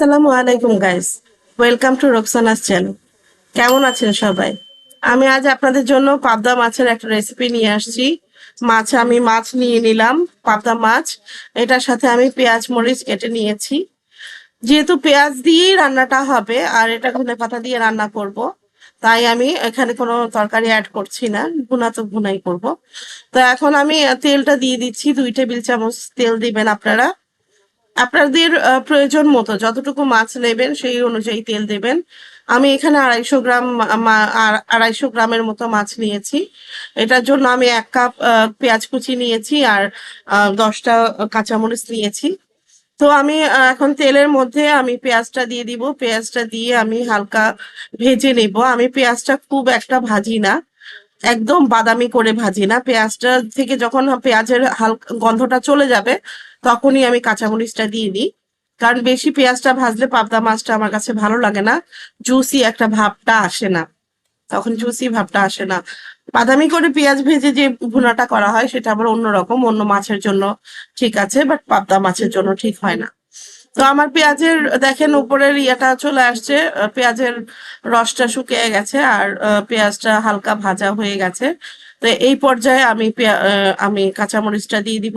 আসসালামু আলাইকুম guys welcome to Roksana's channel কেমন আছেন সবাই? আমি আজ আপনাদের জন্য পাবদা মাছের একটা রেসিপি নিয়ে আসছি। মাছ আমি মাছ নিয়ে নিলাম, পাবদা মাছ। এটার সাথে আমি পেঁয়াজ মরিচ কেটে নিয়েছি। যেহেতু পেঁয়াজ দিয়েই রান্নাটা হবে, আর এটা ধনে পাতা দিয়ে রান্না করব, তাই আমি এখানে কোনো তরকারি অ্যাড করছি না, ভুনা তো ভুনাই করব। তো এখন আমি তেলটা দিয়ে দিচ্ছি, দুই টেবিল চামচ তেল দিবেন আপনারা। আপনাদের প্রয়োজন মতো যতটুকু মাছ নেবেন সেই অনুযায়ী তেল দেবেন। আমি এখানে আড়াইশো গ্রাম আড়াইশো গ্রামের মতো মাছ নিয়েছি। এটার জন্য আমি এক কাপ পেঁয়াজ কুচি নিয়েছি আর দশটা কাঁচামরিচ নিয়েছি। তো আমি এখন তেলের মধ্যে আমি পেঁয়াজটা দিয়ে দিব। পেঁয়াজটা দিয়ে আমি হালকা ভেজে নেব। আমি পেঁয়াজটা খুব একটা ভাজি না। একদম বাদামি করে ভাজি না। পেঁয়াজটা থেকে যখন পেঁয়াজের হালকা গন্ধটা চলে যাবে, তখনই আমি কাঁচামরিচটা দিয়ে দিই। কারণ বেশি পেঁয়াজটা ভাজলে পাবদা মাছটা আমার কাছে ভালো লাগে না জুসি একটা ভাবটা আসে না। তখন জুসি ভাবটা আসে না। বাদামি করে পেঁয়াজ ভেজে যে ভুনাটা করা হয়, সেটা আবার অন্যরকম, অন্য মাছের জন্য ঠিক আছে বাট পাবদা মাছের জন্য ঠিক হয় না। তো আমার পেঁয়াজের, দেখেন উপরের ইয়েটা চলে আসছে পেঁয়াজের রসটা শুকিয়ে গেছে আর পেঁয়াজটা হালকা ভাজা হয়ে গেছে। তো এই পর্যায়ে আমি আমি কাঁচামরিচটা দিয়ে দিব।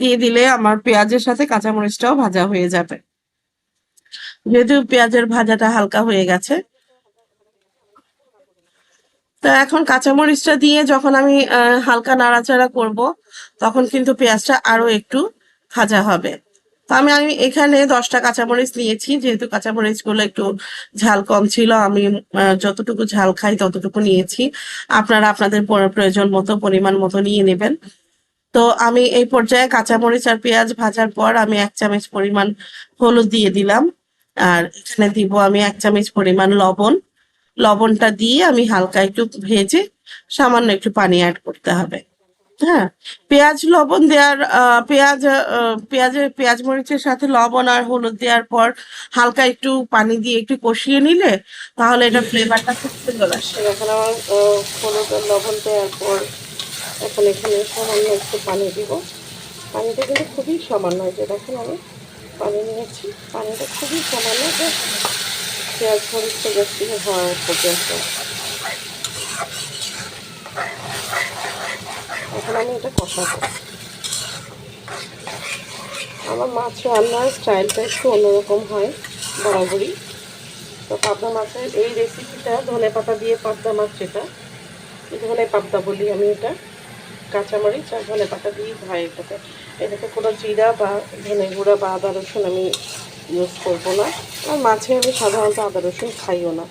দিয়ে দিলে আমার পেঁয়াজের সাথে কাঁচামরিচটাও ভাজা হয়ে যাবে। যেহেতু পেঁয়াজের ভাজাটা হালকা হয়ে গেছে। তো এখন কাঁচামরিচটা দিয়ে যখন আমি হালকা নাড়াচাড়া করব, তখন কিন্তু পেঁয়াজটা আরও একটু ভাজা হবে। আমি আমি এখানে দশটা কাঁচামরিচ নিয়েছি। যেহেতু কাঁচামরিচগুলো একটু ঝাল কম ছিল, আমি যতটুকু ঝাল খাই ততটুকু নিয়েছি। আপনারা আপনাদের প্রয়োজন মতো, পরিমাণ মতো নিয়ে নেবেন। তো আমি এই পর্যায়ে কাঁচামরিচ আর পেঁয়াজ ভাজার পর আমি এক চামচ পরিমাণ হলুদ দিয়ে দিলাম। আর এখানে দিব আমি এক চামচ পরিমাণ লবণ। লবণটা দিয়ে আমি হালকা একটু ভেজে সামান্য একটু পানি অ্যাড করতে হবে। হ্যাঁ পেঁয়াজ লবণ দেওয়ার পেঁয়াজ আহ, পেঁয়াজের পেঁয়াজ মরিচের সাথে লবণ আর হলুদ দেওয়ার পর হালকা একটু পানি দিয়ে একটু কষিয়ে নিলে তাহলে এটা ফ্লেভারটা খুব সুন্দর আসে। এখন আমার আহ, হলুদ আর লবণ দেওয়ার পর এখন এখানে সামান্য একটু পানি দিব। পানিটা কিন্তু খুবই সামান্য হয় যে দেখেন আমি পানি নিয়েছি। পানিটা খুবই সামান্য just পেঁয়াজ মরিচটা বেশি হওয়া পর্যন্ত। এখন আমি এটা কষাবো। আমার মাছ রান্নার স্টাইলটা একটু অন্যরকম হয়, বরাবরই। তো পাবদা মাছের এই রেসিপিটা ধনে পাতা দিয়ে পাবদা মাছ যেটা ধনে পাবদা বলি আমি এটা, কাঁচামরিচ আর ধনে পাতা দিয়েই হয় এটাতে এটাতে কোনো জিরা বা ধনে গুঁড়া বা আদা রসুন আমি ইউজ করব না। আর মাছে আমি সাধারণত আদা রসুন খাইও না।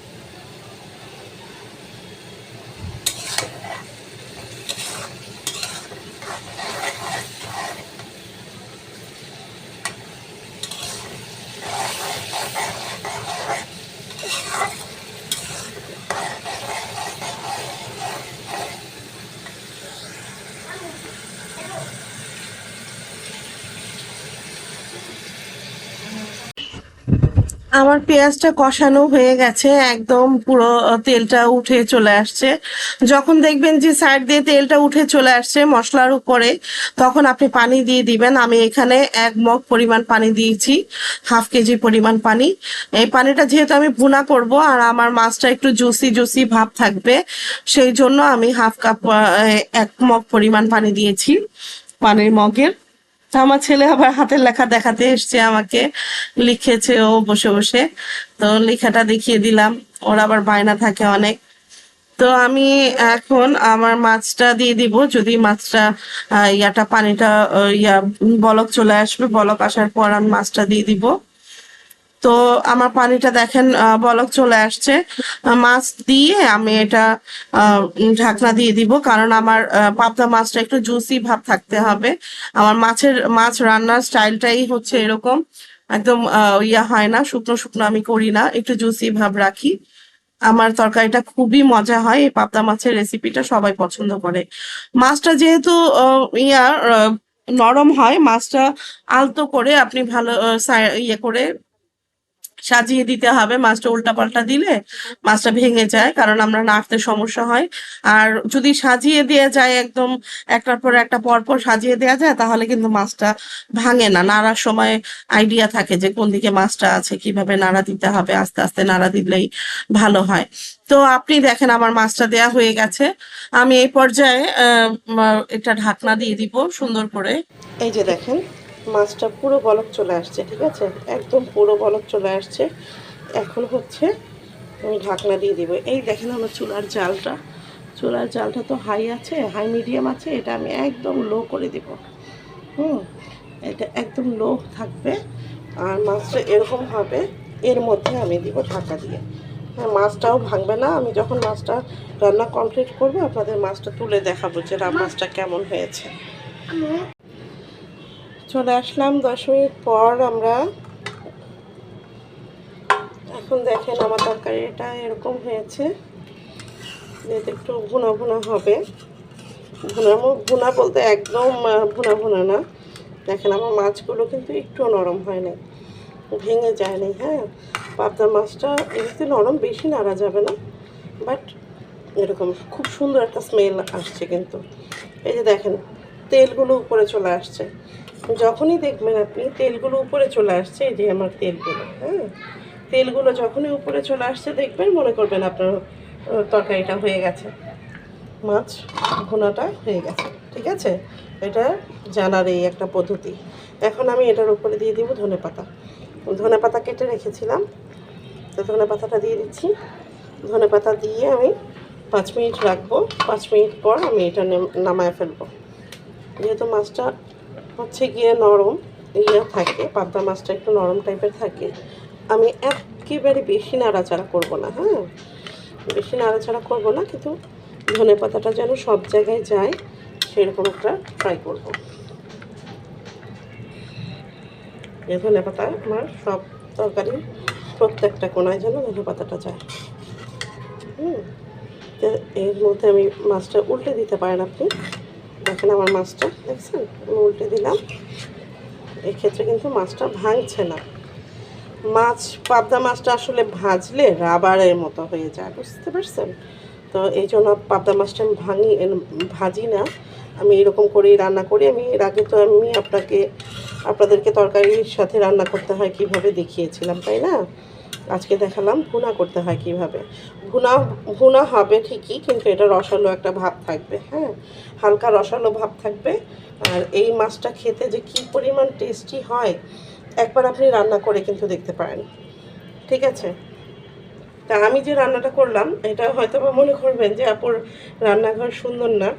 আমার পেঁয়াজটা কষানো হয়ে গেছে, একদম পুরো তেলটা উঠে চলে আসছে। যখন দেখবেন যে সাইড দিয়ে তেলটা উঠে চলে আসছে মশলার উপরে, তখন আপনি পানি দিয়ে দিবেন। আমি এখানে এক মগ পরিমাণ পানি দিয়েছি, হাফ কেজি পরিমাণ পানি। এই পানিটা যেহেতু আমি ভুনা করব আর আমার মাছটা একটু জুসি জুসি ভাব থাকবে, সেই জন্য আমি হাফ কাপ এক মগ পরিমাণ পানি দিয়েছি পানির মগের। আমার ছেলে আবার হাতের লেখা দেখাতে এসছে আমাকে। লিখেছে ও বসে বসে। তো লেখাটা দেখিয়ে দিলাম। ওর আবার বায়না থাকে অনেক। তো আমি এখন আমার মাছটা দিয়ে দিব। যদি মাছটা ইয়াটা, পানিটা ইয়া, বলক চলে আসবে, বলক আসার পর আমি মাছটা দিয়ে দিব। তো আমার পানিটা দেখেন বলক চলে আসছে। মাছ দিয়ে আমি এটা ঢাকনা দিয়ে দিব, কারণ আমার পাবদা মাছটা একটু জুসি ভাব থাকতে হবে। আমার মাছের, মাছ রান্নার স্টাইলটাই হচ্ছে এরকম। একদম ইয়া হয় না, শুকনো শুকনো আমি করি না, একটু জুসি ভাব রাখি। আমার তরকারিটা খুবই মজা হয়, এই পাবদা মাছের রেসিপিটা সবাই পছন্দ করে। মাছটা যেহেতু ইয়া নরম হয়, মাছটা আলতো করে আপনি ভালো ইয়ে করে সাজিয়ে দিতে হবে। মাছটা উল্টাপাল্টা দিলে মাছটা ভেঙে যায় কারণ আমরা নাড়তে সমস্যা হয়। আর যদি সাজিয়ে দেওয়া যায় একদম একটার পর একটা পর পর সাজিয়ে দেওয়া যায় তাহলে কিন্তু মাছটা ভাঙে না। নাড়ার সময় আইডিয়া থাকে যে কোন দিকে মাছটা আছে কীভাবে নাড়া দিতে হবে আস্তে আস্তে নাড়া দিলেই ভালো হয়। তো আপনি দেখেন আমার মাছটা দেয়া হয়ে গেছে। আমি এই পর্যায়ে উম, ঢাকনা দিয়ে দিব সুন্দর করে। এই যে দেখেন মাছটা পুরো বলক চলে আসছে, ঠিক আছে? একদম পুরো বলক চলে আসছে। এখন হচ্ছে আমি ঢাকনা দিয়ে দিব। এই দেখেন আমার চুলার জালটা। চুলার জালটা তো হাই আছে হাই মিডিয়াম আছে, এটা আমি একদম লো করে দিব। হুম? এটা একদম লো থাকবে। আর মাছটা এরকম হবে, এর মধ্যে আমি দিব ঢাকা দিয়ে। হ্যাঁ মাছটাও ভাঙবে না। আমি যখন মাছটা রান্না কমপ্লিট করব, আপনাদের মাছটা তুলে দেখাবো যে মাছটা কেমন হয়েছে। চলে আসলাম দশ মিনিট পর আমরা। এখন দেখেন আমার তরকারিটা এরকম হয়েছে যেহেতু একটু ভুনা ভুনা হবে। ভুনা ভুনা বলতে একদম ভুনা ভুনা না। দেখেন আমার মাছগুলো কিন্তু একটু নরম হয় না ভেঙে যায়নি হ্যাঁ? পাবদা মাছটা এমনিতে নরম, বেশি নাড়া যাবে না, বাট এরকম খুব সুন্দর একটা স্মেল আসছে কিন্তু। এই যে দেখেন, তেলগুলো উপরে চলে আসছে। যখনই দেখবেন আপনি, তেলগুলো উপরে চলে আসছে, এই যে আমার তেলগুলো হ্যাঁ? তেলগুলো যখনই উপরে চলে আসছে, দেখবেন মনে করবেন আপনার তরকারিটা হয়ে গেছে। মাছ ভুনাটা হয়ে গেছে, ঠিক আছে? এটা জানার এই একটা পদ্ধতি। এখন আমি এটার উপরে দিয়ে দিব ধনে পাতা। ধনে পাতা কেটে রেখেছিলাম। তো ধনে পাতাটা দিয়ে দিচ্ছি। ধনে পাতা দিয়ে আমি পাঁচ মিনিট রাখব। পাঁচ মিনিট পর আমি এটা নেম- নামায় ফেলব। যেহেতু মাছটা হচ্ছে গিয়ে নরম ইয়ে থাকে পাবদা মাছটা একটু নরম টাইপের থাকে। আমি একেবারে বেশি নাড়াচাড়া করব না হ্যাঁ? বেশি নাড়াচাড়া করব না, কিন্তু ধনে পাতাটা যেন সব জায়গায় যায়, সেরকম একটা ট্রাই করব। এই ধনে পাতা আমার সব তরকারি প্রত্যেকটা কোনায় যেন ধনে পাতাটা যায়। হুম? এর মধ্যে আমি মাছটা উল্টে দিতে পারেন আপনি। দেখেন আমার মাছটা, দেখছেন? আমি উল্টে দিলাম। এক্ষেত্রে কিন্তু মাছটা ভাঙছে না। মাছ, পাবদা মাছটা আসলে ভাজলে রাবারের মতো হয়ে যায়, বুঝতে পারছেন? তো এই জন্য পাবদা মাছটা আমি ভাঙি ভাজি না। আমি এরকম করেই রান্না করি। আমি এর আগে তো আমি আপনাকে, আপনাদেরকে তরকারির সাথে রান্না করতে হয় কীভাবে দেখিয়েছিলাম, তাই না? আজকে দেখালাম ভুনা করতে হয় কীভাবে। ভুনা ভুনা হবে ঠিকই কিন্তু এটা রসালো একটা ভাব থাকবে হ্যাঁ? হালকা রসালো ভাব থাকবে। আর এই মাছটা খেতে যে কি পরিমাণ টেস্টি হয় একবার আপনি রান্না করে কিন্তু দেখতে পারেন ঠিক আছে? তা আমি যে রান্নাটা করলাম এটা হয়তো বা মনে করবেন যে আপুর রান্নাঘর সুন্দর না।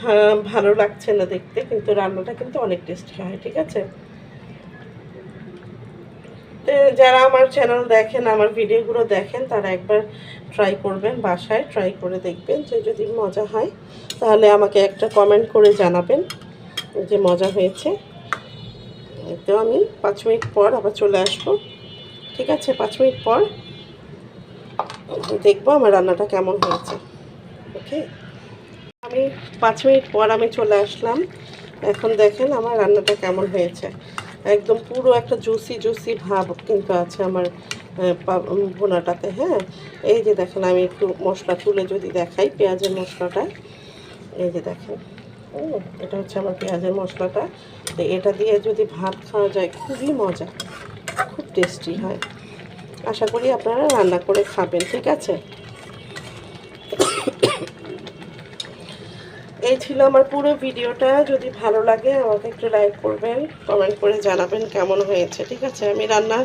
হ্যাঁ, ভালো লাগছে না দেখতে কিন্তু রান্নাটা কিন্তু অনেক টেস্টি হয় ঠিক আছে? যারা আমার চ্যানেল দেখেন, আমার ভিডিওগুলো দেখেন, তারা একবার ট্রাই করবেন, বাসায় ট্রাই করে দেখবেন যে যদি মজা হয়, তাহলে আমাকে একটা কমেন্ট করে জানাবেন যে মজা হয়েছে। তো আমি পাঁচ মিনিট পর আবার চলে আসব। ঠিক আছে? পাঁচ মিনিট পর দেখব আমার রান্নাটা কেমন হয়েছে। ওকে? আমি পাঁচ মিনিট পর আমি চলে আসলাম। এখন দেখেন আমার রান্নাটা কেমন হয়েছে। একদম পুরো একটা জুসি জুসি ভাব কিন্তু আছে আমার ভুনাটাতে হ্যাঁ? এই যে দেখেন, আমি একটু মশলা তুলে যদি দেখাই পেঁয়াজের মশলাটা। এই যে দেখেন এটা হচ্ছে আমার পেঁয়াজের মশলাটা। তো এটা দিয়ে যদি ভাত খাওয়া যায়, খুবই মজা, খুব টেস্টি হয়। আশা করি আপনারা রান্না করে খাবেন, ঠিক আছে? এই ছিল আমার পুরো ভিডিওটা। যদি ভালো লাগে, আমাকে একটু লাইক করবেন কমেন্ট করে জানাবেন কেমন হয়েছে, ঠিক আছে? আমি রান্না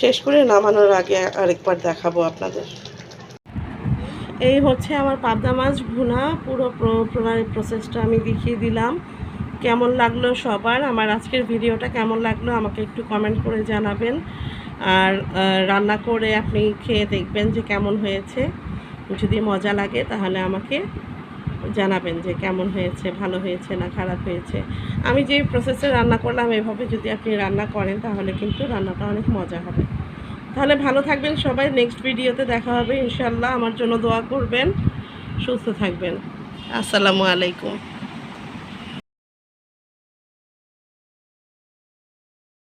শেষ করে নামানোর আগে আরেকবার দেখাবো আপনাদের। এই হচ্ছে আমার পাবদা মাছ ভুনা। পুরো প্রসেসটা আমি দেখিয়ে দিলাম। কেমন লাগল সবার? আমার আজকের ভিডিওটা কেমন লাগল, আমাকে একটু কমেন্ট করে জানাবেন। আর রান্না করে আপনি খেয়ে দেখবেন যে কেমন হয়েছে। যদি মজা লাগে, তাহলে আমাকে জানাবেন যে কেমন হয়েছে, ভালো হয়েছে না খারাপ হয়েছে। আমি যে প্রসেসে রান্না করলাম, এভাবে যদি আপনি রান্না করেন, তাহলে কিন্তু রান্নাটা অনেক মজা হবে। তাহলে ভালো থাকবেন সবাই নেক্সট ভিডিওতে দেখা হবে ইনশাল্লাহ আমার জন্য দোয়া করবেন, সুস্থ থাকবেন। আসসালামু আলাইকুম।